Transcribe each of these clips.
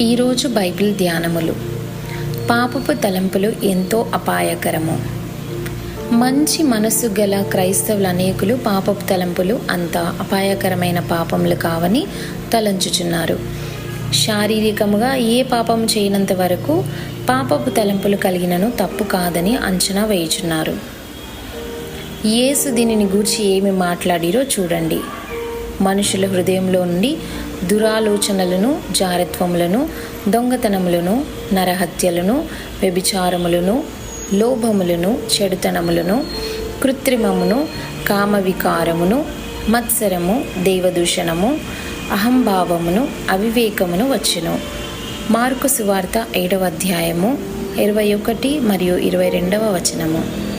ఈరోజు బైబిల్ ధ్యానములు. పాపపు తలంపులు ఎంతో అపాయకరము. మంచి మనస్సు గల క్రైస్తవులు అనేకులు పాపపు తలంపులు అంత అపాయకరమైన పాపములు కావని తలంచుచున్నారు. శారీరకముగా ఏ పాపం చేయనంత వరకు పాపపు తలంపులు కలిగినను తప్పు కాదని అంచనా వేయుచున్నారు. యేసు దీనిని గూర్చి ఏమి మాట్లాడిరో చూడండి. మనుషుల హృదయంలో నుండి దురాలోచనలను జారత్వములను దొంగతనములను నరహత్యలను వ్యభిచారములను లోభములను చెడుతనములను కృత్రిమమును కామవికారమును మత్సరము దేవదూషణము అహంభావమును అవివేకమును వచ్చును. మార్కు సువార్త ఏడవ అధ్యాయము ఇరవై ఒకటి మరియు ఇరవై రెండవ వచనము.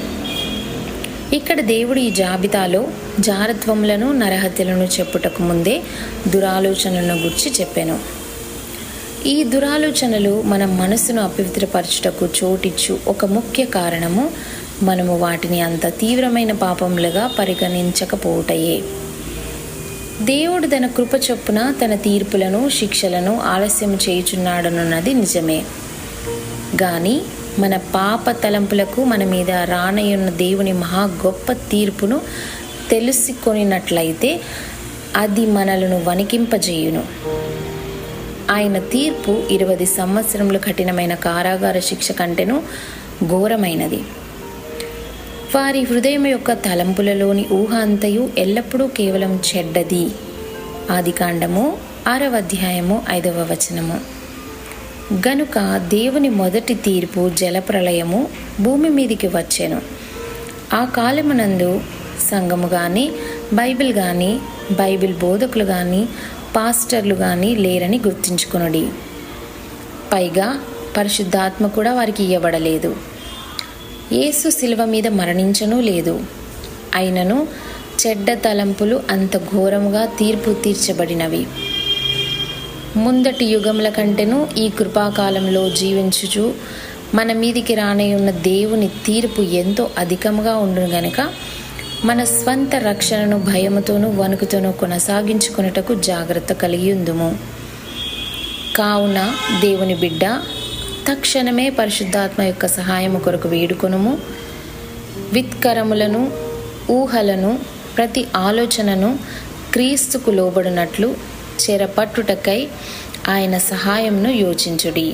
ఇక్కడ దేవుడు ఈ జాబితాలో జారత్వములను నరహత్యలను చెప్పుటకు ముందే దురాలోచనలను గురించి చెప్పాను. ఈ దురాలోచనలు మన మనసును అపవిత్రపరచుటకు చోటిచ్చు ఒక ముఖ్య కారణము మనము వాటిని అంత తీవ్రమైన పాపములుగా పరిగణించకపోవటయే. దేవుడు తన కృప చొప్పున తన తీర్పులను శిక్షలను ఆలస్యం చేయుచున్నాడనున్నది నిజమే. కానీ మన పాప తలంపులకు మన మీద రానయ్యున్న దేవుని మహా గొప్ప తీర్పును తెలుసుకొనినట్లయితే అది మనలను వణికింపజేయును. ఆయన తీర్పు ఇరవై సంవత్సరములు కఠినమైన కారాగార శిక్ష కంటేను ఘోరమైనది. వారి హృదయం యొక్క తలంపులలోని ఊహ అంతయు ఎల్లప్పుడూ కేవలం చెడ్డది. ఆదికాండము ఆరవ అధ్యాయము ఐదవ వచనము. గనుక దేవుని మొదటి తీర్పు జలప్రలయము భూమి మీదికి వచ్చెను. ఆ కాలమునందు సంఘము కానీ బైబిల్ కానీ బైబిల్ బోధకులు కానీ పాస్టర్లు కానీ లేరని గుర్తుంచుకునుడి. పైగా పరిశుద్ధాత్మ కూడా వారికి ఇవ్వబడలేదు యేసు శిలువ మీద మరణించను లేదు. అయినను చెడ్డ తలంపులు అంత ఘోరముగా తీర్పు తీర్చబడినవి. ముందటి యుగముల కంటేను ఈ కృపాకాలంలో జీవించుచు మన మీదికి రానయ్యున్న దేవుని తీర్పు ఎంతో అధికముగా ఉండును గనక మన స్వంత రక్షణను భయముతోనూ వణుకుతోనూ కొనసాగించుకున్నటకు జాగ్రత్త కలిగి ఉందుము కావున దేవుని బిడ్డ తక్షణమే పరిశుద్ధాత్మ యొక్క సహాయము కొరకు వేడుకొనుము. విత్కరములను ఊహలను ప్రతి ఆలోచనను క్రీస్తుకు లోబడినట్లు చేరపట్టుటకై ఆయన సహాయంను యోచించుడి.